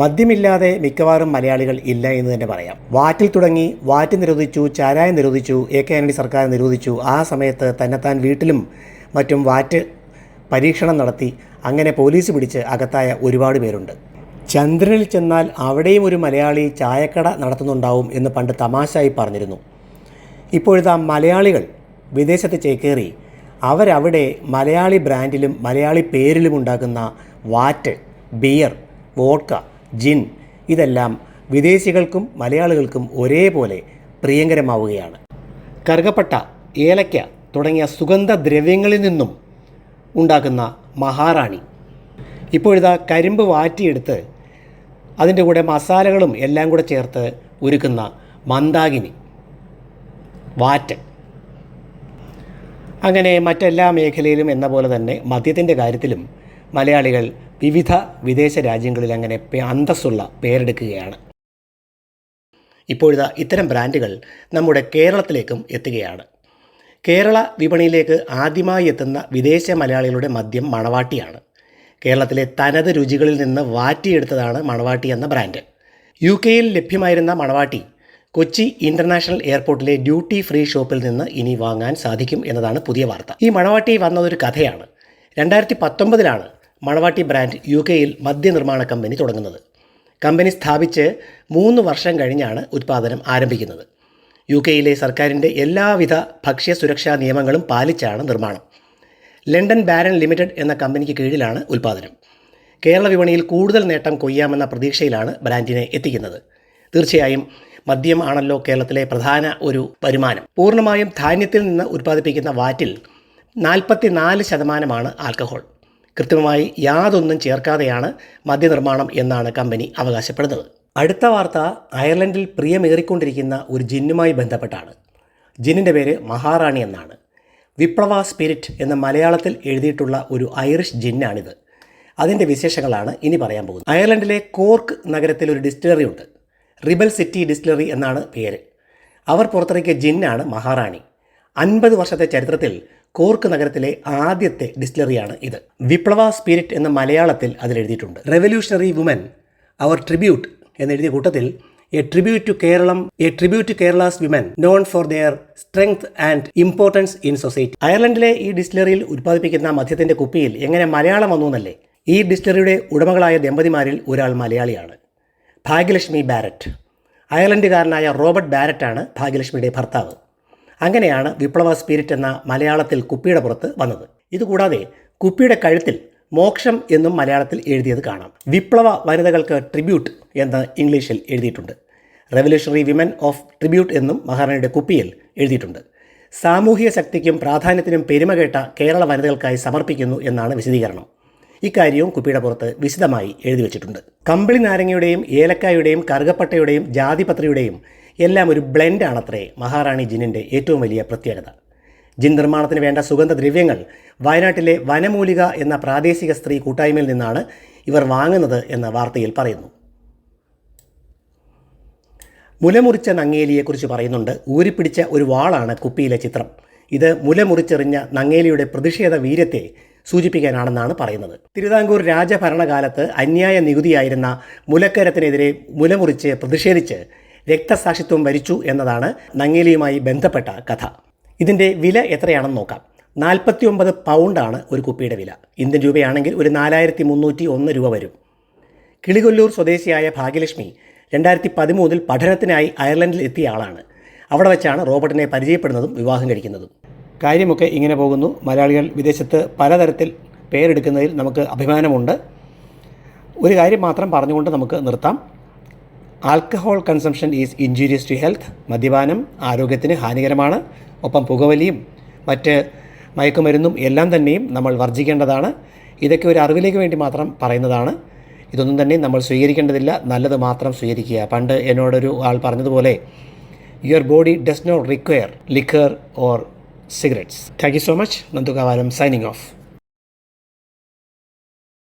മദ്യമില്ലാതെ മിക്കവാറും മലയാളികൾ ഇല്ല എന്ന് തന്നെ പറയാം. വാറ്റിൽ തുടങ്ങി വാറ്റ് നിരോധിച്ചു ചാരായം നിരോധിച്ചു എ കെ ആന്റണി സർക്കാർ നിരോധിച്ചു. ആ സമയത്ത് തന്നെത്താൻ വീട്ടിലും മറ്റും വാറ്റ് പരീക്ഷണം നടത്തി അങ്ങനെ പോലീസ് പിടിച്ച് അകത്തായ ഒരുപാട് പേരുണ്ട്. ചന്ദ്രനിൽ ചെന്നാൽ അവിടെയും ഒരു മലയാളി ചായക്കട നടത്തുന്നുണ്ടാവും എന്ന് പണ്ട് തമാശയായി പറഞ്ഞിരുന്നു. ഇപ്പോഴത്തെ മലയാളികൾ വിദേശത്ത് ചേക്കേറി അവരവിടെ മലയാളി ബ്രാൻഡിലും മലയാളി പേരിലും ഉണ്ടാക്കുന്ന വാറ്റ് ബിയർ വോഡ്ക ജിൻ. ഇതെല്ലാം വിദേശികൾക്കും മലയാളികൾക്കും ഒരേപോലെ പ്രിയങ്കരമാവുകയാണ്. കറുകപ്പട്ട ഏലയ്ക്ക തുടങ്ങിയ സുഗന്ധദ്രവ്യങ്ങളിൽ നിന്നും ഉണ്ടാക്കുന്ന മഹാറാണി. ഇപ്പോഴിതാ കരിമ്പ് വാറ്റിയെടുത്ത് അതിന്റെ കൂടെ മസാലകളും എല്ലാം കൂടെ ചേർത്ത് ഒരുക്കുന്ന മന്ദാകിനി വാറ്റ് അങ്ങനെ മറ്റെല്ലാ മേഖലയിലും എന്ന പോലെ തന്നെ മദ്യത്തിന്റെ കാര്യത്തിലും മലയാളികൾ വിവിധ വിദേശ രാജ്യങ്ങളിൽ അങ്ങനെ അന്തസ്സുള്ള പേരെടുക്കുകയാണ്. ഇപ്പോഴിതാ ഇത്തരം ബ്രാൻഡുകൾ നമ്മുടെ കേരളത്തിലേക്കും എത്തുകയാണ്. കേരള വിപണിയിലേക്ക് ആദ്യമായി എത്തുന്ന വിദേശ മലയാളികളുടെ മദ്യം മണവാട്ടിയാണ്. കേരളത്തിലെ തനത് രുചികളിൽ നിന്ന് വാറ്റിയെടുത്തതാണ് മണവാട്ടി എന്ന ബ്രാൻഡ്. യു കെയിൽ ലഭ്യമായിരുന്ന മണവാട്ടി കൊച്ചി ഇന്റർനാഷണൽ എയർപോർട്ടിലെ ഡ്യൂട്ടി ഫ്രീ ഷോപ്പിൽ നിന്ന് ഇനി വാങ്ങാൻ സാധിക്കും എന്നതാണ് പുതിയ വാർത്ത. ഈ മണവാട്ടി വന്നതൊരു കഥയാണ്. രണ്ടായിരത്തി പത്തൊമ്പതിലാണ് മണവാട്ടി ബ്രാൻഡ് യു കെയിൽ മദ്യനിർമ്മാണ കമ്പനി തുടങ്ങുന്നത്. കമ്പനി സ്ഥാപിച്ച് മൂന്ന് വർഷം കഴിഞ്ഞാണ് ഉത്പാദനം ആരംഭിക്കുന്നത്. യു കെയിലെ സർക്കാരിന്റെ എല്ലാവിധ ഭക്ഷ്യ സുരക്ഷാ നിയമങ്ങളും പാലിച്ചാണ് നിർമ്മാണം. ലണ്ടൻ ബാരൻ ലിമിറ്റഡ് എന്ന കമ്പനിക്ക് കീഴിലാണ് ഉൽപ്പാദനം കേരള വിപണിയിൽ കൂടുതൽ നേട്ടം കൊയ്യാമെന്ന പ്രതീക്ഷയിലാണ് ബ്രാൻഡിനെ എത്തിക്കുന്നത്. തീർച്ചയായും മദ്യം ആണല്ലോ കേരളത്തിലെ പ്രധാന ഒരു വരുമാനം. പൂർണമായും ധാന്യത്തിൽ നിന്ന് ഉൽപ്പാദിപ്പിക്കുന്ന വാറ്റിൽ നാൽപ്പത്തി നാല് ശതമാനമാണ് ആൽക്കഹോൾ. കൃത്രിമമായി യാതൊന്നും ചേർക്കാതെയാണ് മദ്യനിർമ്മാണം എന്നാണ് കമ്പനി അവകാശപ്പെടുന്നത്. അടുത്ത വാർത്ത അയർലൻഡിൽ പ്രിയമേറിക്കൊണ്ടിരിക്കുന്ന ഒരു ജിന്നുമായി ബന്ധപ്പെട്ടാണ്. ജിന്നിന്റെ പേര് മഹാറാണി എന്നാണ്. വിപ്ലവ സ്പിരിറ്റ് എന്ന മലയാളത്തിൽ എഴുതിയിട്ടുള്ള ഒരു ഐറിഷ് ജിന്നാണിത്. അതിന്റെ വിശേഷങ്ങളാണ് ഇനി പറയാൻ പോകുന്നത്. അയർലൻഡിലെ കോർക്ക് നഗരത്തിൽ ഒരു ഡിസ്റ്റിലറി ഉണ്ട്. റിബൽ സിറ്റി ഡിസ്റ്റിലറി എന്നാണ് പേര്. അവർ പുറത്തിറക്കിയ ജിന്നാണ് മഹാറാണി. അൻപത് വർഷത്തെ ചരിത്രത്തിൽ കോർക്ക് നഗരത്തിലെ ആദ്യത്തെ ഡിസ്റ്റിലറിയാണ് ഇത്. വിപ്ലവ സ്പിരിറ്റ് എന്ന മലയാളത്തിൽ അതിലെഴുതിയിട്ടുണ്ട്. റെവല്യൂഷണറി വുമൻ അവർ ട്രിബ്യൂട്ട് എന്നെഴുതിയ കൂട്ടത്തിൽ A tribute to Keralam A tribute to Kerala's women known for their strength and importance in society അയർലൻഡിലെ ഈ ഡിസ്റ്റിലറിയിൽ ഉത്പാദിപ്പിക്കുന്ന മദ്യത്തിന്റെ കുപ്പിയിൽ എങ്ങനെ മലയാളം വന്നു എന്നല്ലേ? ഈ ഡിസ്റ്റിലറിയുടെ ഉടമകളായ ദമ്പതിമാരിൽ ഒരാൾ മലയാളിയാണ്. ഭാഗ്യലക്ഷ്മി ബാരറ്റ്. അയർലൻഡുകാരനായ റോബർട്ട് ബാരറ്റാണ് ഭാഗ്യലക്ഷ്മിയുടെ ഭർത്താവ്. അങ്ങനെയാണ് വിപ്ലവ സ്പിരിറ്റ് എന്ന മലയാളത്തിൽ കുപ്പിയുടെ പുറത്ത് വന്നത്. ഇതുകൂടാതെ കുപ്പിയുടെ കഴുത്തിൽ മോക്ഷം എന്നും മലയാളത്തിൽ എഴുതിയത് കാണാം. വിപ്ലവ വനിതകൾക്ക് ട്രിബ്യൂട്ട് എന്ന് ഇംഗ്ലീഷിൽ എഴുതിയിട്ടുണ്ട്. റെവല്യൂഷണറി വിമൻ ഓഫ് ട്രിബ്യൂട്ട് എന്നും മഹാറാണിയുടെ കുപ്പിയിൽ എഴുതിയിട്ടുണ്ട്. സാമൂഹിക ശക്തിക്കും പ്രാധാന്യത്തിനും പെരുമ കേട്ട കേരള വനിതകൾക്കായി സമർപ്പിക്കുന്നു എന്നാണ് വിശദീകരണം. ഇക്കാര്യവും കുപ്പിയുടെ പുറത്ത് വിശദമായി എഴുതി വെച്ചിട്ടുണ്ട്. കമ്പിളി നാരങ്ങയുടെയും ഏലക്കായുടെയും കറുകപ്പട്ടയുടെയും ജാതിപത്രിയുടെയും എല്ലാം ഒരു ബ്ലെൻഡാണത്രേ മഹാറാണി ജിന്നിന്റെ ഏറ്റവും വലിയ പ്രത്യേകത. ജിൻ നിർമ്മാണത്തിന് വേണ്ട സുഗന്ധദ്രവ്യങ്ങൾ വയനാട്ടിലെ വനമൂലിക എന്ന പ്രാദേശിക സ്ത്രീ കൂട്ടായ്മയിൽ നിന്നാണ് ഇവർ വാങ്ങുന്നത് എന്ന വാർത്തയിൽ പറയുന്നു. മുലമുറിച്ച നങ്ങേലിയെക്കുറിച്ച് പറയുന്നുണ്ട് ഊരിപ്പിടിച്ച ഒരു വാളാണ് കുപ്പിയിലെ ചിത്രം. ഇത് മുലമുറിച്ചെറിഞ്ഞ നങ്ങേലിയുടെ പ്രതിഷേധ വീര്യത്തെ സൂചിപ്പിക്കാനാണെന്നാണ് പറയുന്നത്. തിരുവിതാംകൂർ രാജഭരണകാലത്ത് അന്യായ നികുതിയായിരുന്ന മുലക്കരത്തിനെതിരെ മുലമുറിച്ച് പ്രതിഷേധിച്ച് രക്തസാക്ഷിത്വം വരിച്ചു എന്നതാണ് നങ്ങേലിയുമായി ബന്ധപ്പെട്ട കഥ. ഇതിന്റെ വില എത്രയാണെന്ന് നോക്കാം. നാൽപ്പത്തി ഒമ്പത് പൗണ്ടാണ് ഒരു കുപ്പിയുടെ വില. ഇന്ത്യൻ രൂപയാണെങ്കിൽ ഒരു നാലായിരത്തി മുന്നൂറ്റി ഒന്ന് രൂപ വരും. കിളികൊല്ലൂർ സ്വദേശിയായ ഭാഗ്യലക്ഷ്മി രണ്ടായിരത്തി പതിമൂന്നിൽ പഠനത്തിനായി അയർലൻഡിൽ എത്തിയ ആളാണ്. അവിടെ വെച്ചാണ് റോബർട്ടിനെ പരിചയപ്പെടുന്നതും വിവാഹം കഴിക്കുന്നതും. കാര്യമൊക്കെ ഇങ്ങനെ പോകുന്നു. മലയാളികൾ വിദേശത്ത് പലതരത്തിൽ പേരെടുക്കുന്നതിൽ നമുക്ക് അഭിമാനമുണ്ട്. ഒരു കാര്യം മാത്രം പറഞ്ഞുകൊണ്ട് നമുക്ക് നിർത്താം. Alcohol consumption is injurious to health മദ്യപാനം ആരോഗ്യത്തിന് ഹാനികരമാണ്. ഒപ്പം പുകവലിയും മറ്റ് മയക്കുമരുന്നും എല്ലാം തന്നെയും നമ്മൾ വർജിക്കേണ്ടതാണ് ഇതൊക്കെ ഒരു അറിവിലേക്ക് വേണ്ടി മാത്രം പറയുന്നതാണ്. ഇതൊന്നും തന്നെ നമ്മൾ സ്വീകരിക്കേണ്ടതില്ല നല്ലത് മാത്രം സ്വീകരിക്കുക. പണ്ട് എന്നോടൊരു ആൾ പറഞ്ഞതുപോലെ your body does not require liquor or cigarettes. Thank you so much. Nanduka Varam signing off.